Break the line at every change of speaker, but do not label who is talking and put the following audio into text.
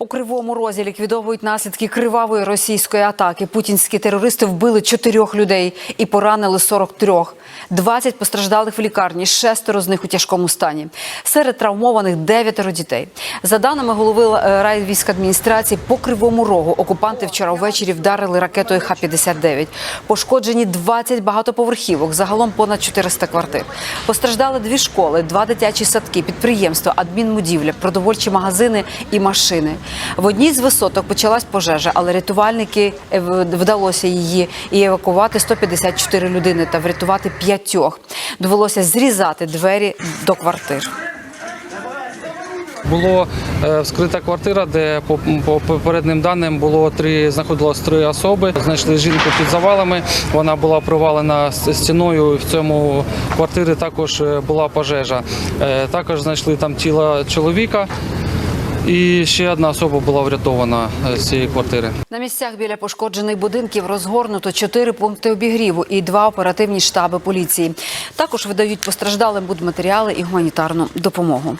У кривому розі ліквідовують наслідки кривавої російської атаки. Путінські терористи вбили чотирьох людей і поранили 43. 20 постраждалих в лікарні, шестеро з них у тяжкому стані. Серед травмованих дев'ятеро дітей. За даними голови е, райвійськадміністрації, по кривому рогу окупанти вчора ввечері вдарили ракетою Х-59. Пошкоджені 20 багатоповерхівок, загалом понад 400 квартир. Постраждали дві школи, два дитячі садки, підприємства, адмінбудівля, продовольчі магазини і машини. В одній з висоток почалась пожежа, але рятувальники е, вдалося її і евакувати 154 людини та врятувати п'ятьох. Довелося зрізати двері до квартир.
Було е, вскрита квартира, де по, по попереднім даним було три знаходилось три особи. Знайшли жінку під завалами. Вона була привалена с- стіною. В цьому квартирі також е, була пожежа. Також знайшли там тіло чоловіка. І ще одна особа була врятована е, з цієї квартири.
На місцях біля пошкоджених будинків розгорнуто чотири пункти обігріву і два оперативні штаби поліції. Також видають постраждалим будматеріали і гуманітарну допомогу.